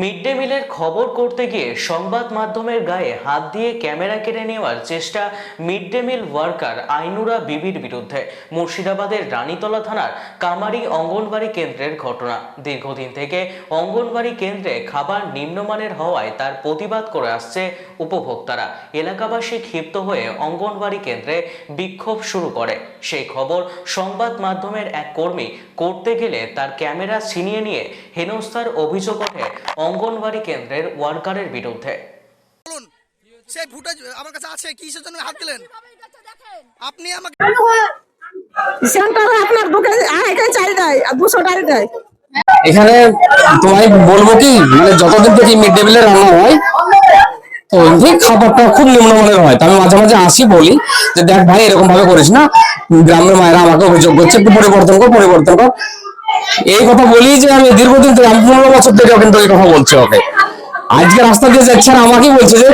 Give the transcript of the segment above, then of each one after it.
Mid day মিলের খবর করতে গিয়ে সংবাদ মাধ্যমের গায়ে হাত দিয়ে ক্যামেরা কেড়ে নেওয়ার চেষ্টা mid day meal worker Ainura বিবির বিরুদ্ধে। মুর্শিদাবাদের রানীতলা থানার কামারি অঙ্গনবাড়ি কেন্দ্রের ঘটনা। দীর্ঘদিন থেকে অঙ্গনবাড়ি কেন্দ্রে খাবার নিম্নমানের হওয়ায় তার প্রতিবাদ করে আসছে উপভোক্তারা। এলাকাবাসী ক্ষিপ্ত হয়ে অঙ্গনবাড়ি কেন্দ্রে বিক্ষোভ শুরু করে। সেই খবর সংবাদ মাধ্যমের এক কর্মী করতে গেলে তার ক্যামেরা ছিনিয়ে নিয়ে হেনস্থার অভিযোগ ওঠে অঙ্গনবাড়ি কেন্দ্রের ওয়ার্কারের বিরুদ্ধে। বলুন সেই ফুটেজ আমার কাছে আছে কিসের জন্য হাত দিলেন? আপনি আমাকে সেন্টারে আপনার বুকে দেয় আর দুশো দেয় এখানে তোমায় বলব কি মানে যতদিন থেকে মিড ডে মিলে রান্না হয় তো এমনি খাবারটা খুব নিম্নমানের হয়। তো আমি মাঝে মাঝে আসি বলি যে দেখ ভাই এরকম ভাবে করিস না। গ্রামের মায়েরা আমাকে অভিযোগ করছে একটু পরিবর্তন কর পরিবর্তন কর। এই কথা বলি যে আমি দীর্ঘদিন থেকে আমি পনেরো বছর থেকে কিন্তু এই কথা বলছি ওকে। আজকে রাস্তা দিয়ে যাচ্ছে আর আমাকেই বলছে যে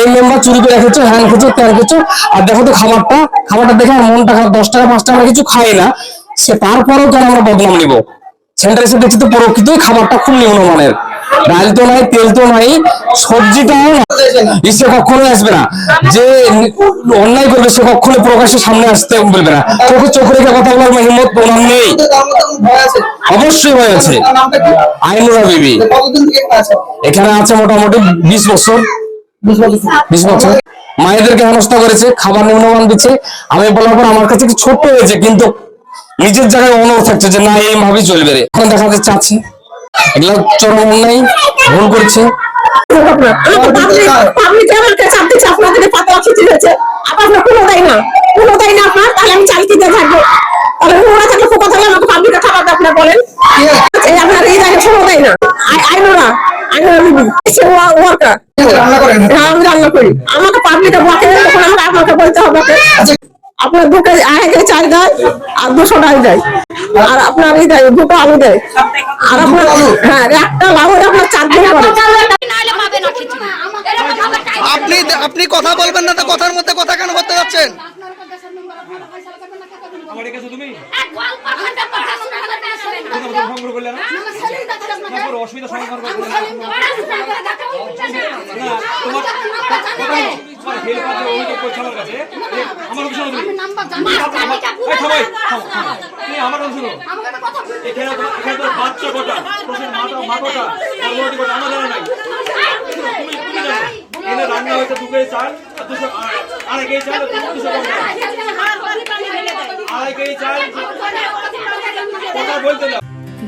এই মেম্বার চুরি করে রেখেছো হ্যান খেছো ত্যান খেছো আর দেখো তো খাবারটা খাবারটা দেখে আমার মনটা খারাপ, দশ টাকা, পাঁচ টাকা কিছু খাই না। সে তারপরেও কেন আমরা বদনাম নিবো? সেন্টার এসে দেখছি তো প্রকৃতই খাবারটা খুব নিম্নমানের। ডাল তো নাই, তেল তো নাই সবজিটাও সে কখনো আসবে না। যে অন্যায় করবে, সে কখনো প্রকাশ্যে সামনে আসতে বলবে না। চোখে চোখ রেখে কথা বলার হিম্মত ওনার নেই। মধ্যে ভয় আছে। অবশ্যই আইনুরা বিবি। এখানে আছে মোটামুটি বিশ বছর। বিশ বছর। মায়েদেরকে হেনস্থা করেছে? খাবার নিম্নমান দিচ্ছে। আমি বলার পর আমার কাছে ছোট্ট হয়েছে, কিন্তু নিজের জায়গায় অনর থাকছে যে, না এইভাবেই চলবে রে। এখন দেখা যাচ্ছে এগুলো চরম অন্যায় ভুল না। আপনার, তাহলে আমি চাল কিনতে থাকব। তাহলে নোংরা থাকলে পোকা থাকলে আমাকে পাবলিকের খাবার দেয় আপনার বলেন। এই আপনার এই জায়গায় কোনো দেয় না। আই- আইনোরা আইনোরা বিবি। সে ওয়ার্কার। রান্না করেন আমি রান্না করি। আমাকে পাবলিকে বকে, তখন আমাকে আপনাকে বলতে হবে আপনার দু কেজি আড়াই কেজি দেয় আর দুশো ডাল দেয় আর আপনার এই দেয় দুটো আলু দেয়। আর আপনার হ্যাঁ একটা লাউ আপনার চার দিন করে। আপনি আপনি কথা বলবেন না তো কথার মধ্যে কথা কেন করতে যাচ্ছেন? অসুবিধা তোমার হেল্প আছে অভিযোগ করছে আমার কাছে। তুমি। তুমি এখানে এখানে বাচ্চা মাথা মা গোটা গর্ভবতী গোটা আমার জানা নাই। তুমি তুমি জানো। এনে রান্না হয়েছে দু কেজি চাল আর দুশো আড়াই- আড়াই কেজি চাল আর দুশো। আড়াই কেজি চাল। কথা বলতে না